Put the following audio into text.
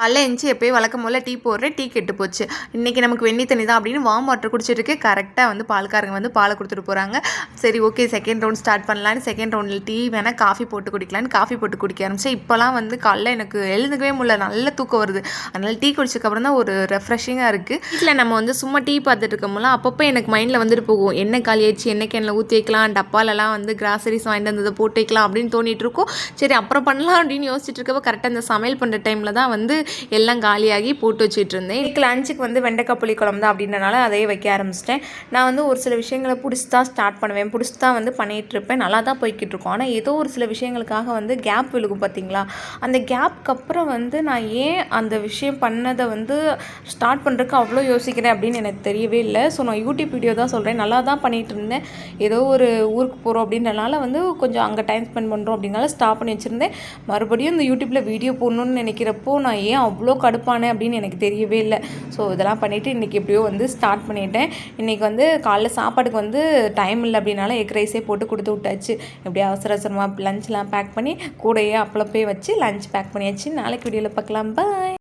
காலைல எஞ்சி எப்போயும் வழக்கம் போல் டீ போடுறேன். டீ கெட்டு போச்சு. இன்றைக்கி நமக்கு வெண்ணி தண்ணி தான் அப்படின்னு வார்ம் வாட்டர் குடிச்சிட்டு இருக்கு. கரெக்டாக வந்து பால்காரங்க வந்து பாலை கொடுத்துட்டு போகிறாங்க சரி ஓகே செகண்ட் ரவுண்ட் ஸ்டார்ட் பண்ணலான்னு செகண்ட் ரவுண்டில் டீ வேணால் காஃபி போட்டு குடிக்கலான்னு காஃபி போட்டு குடிக்க ஆரம்பிச்சேன். இப்போலாம் வந்து காலைல எனக்கு எழுந்துக்கவே முடியல. நல்ல தூக்கம் வருது. அதனால் டீ குடிச்சதுக்கப்புறம் தான் ஒரு ரெஃப்ரெஷிங்காக இருக்குது வீட்டில் நம்ம வந்து சும்மா டீ பார்த்துட்டு இருக்கோம்ல அப்பப்போ எனக்கு மைண்டில் வந்துட்டு போகும். என்ன காலி ஆயிடுச்சு என்ன கேனில் ஊற்றி வைக்கலாம் டப்பாலெல்லாம் வந்து கிராசரிஸ் வாங்கிட்டு வந்ததை போட்டு வைக்கலாம் அப்படின்னு தோணிட்டு இருக்கோம். சரி அப்புறம் பண்ணலாம் அப்படின்னு யோசிச்சுட்டு இருக்கப்போ கரெக்டாக அந்த சமையல் பண்ணுற டைமில் தான் வந்து எல்லாம் காலியாகி போட்டு வச்சுட்டு இருந்தேன் இன்னைக்கு லஞ்சுக்கு வந்து வெண்டைக்காய் புளி குழம்பு தான் அப்படின்றனால அதையே வைக்க ஆரம்பிச்சிட்டேன். நான் வந்து ஒரு சில விஷயங்களை பிடிச்சி தான் ஸ்டார்ட் பண்ணுவேன். பிடிச்சி தான் வந்து பண்ணிகிட்ருப்பேன். நல்லா தான் போய்கிட்டு இருக்கோம் ஆனால் ஏதோ ஒரு சில விஷயங்களுக்காக வந்து கேப் விழுகும் பார்த்தீங்களா அந்த கேப்க்கு அப்புறம் வந்து நான் ஏன் அந்த விஷயம் பண்ணதை வந்து ஸ்டார்ட் பண்ணுறதுக்கு அவ்வளோ யோசிக்கிறேன் அப்படின்னு எனக்கு தெரியவே இல்லை. ஸோ நான் யூடியூப் வீடியோ தான் சொல்கிறேன் நல்லா தான் பண்ணிகிட்டு இருந்தேன் ஏதோ ஒரு ஊருக்கு போகிறோம் அப்படின்றனால வந்து கொஞ்சம் அங்கே டைம் ஸ்பெண்ட் பண்ணுறோம் அப்படின்னால ஸ்டாப் பண்ணி வச்சுருந்தேன். மறுபடியும் இந்த யூடியூப்பில் வீடியோ போடணுன்னு நினைக்கிறப்போ நான் ஏன் ஏன் அவ்வளோ கடுப்பானேன் அப்படின்னு எனக்கு தெரியவே இல்லை. ஸோ இதெல்லாம் பண்ணிவிட்டு இன்றைக்கி எப்படியோ வந்து ஸ்டார்ட் பண்ணிட்டேன். இன்றைக்கி வந்து காலைல சாப்பாடுக்கு வந்து டைம் இல்லை அப்படின்னால எக் ரைஸே போட்டு கொடுத்து விட்டாச்சு. எப்படியோ அவசர அவசரமாக லஞ்ச்லாம் பேக் பண்ணி கூடையே அப்பளப்பே வச்சு லஞ்ச் பேக் பண்ணியாச்சு. நாளைக்கு வீடியோவில் பார்க்கலாம். பாய்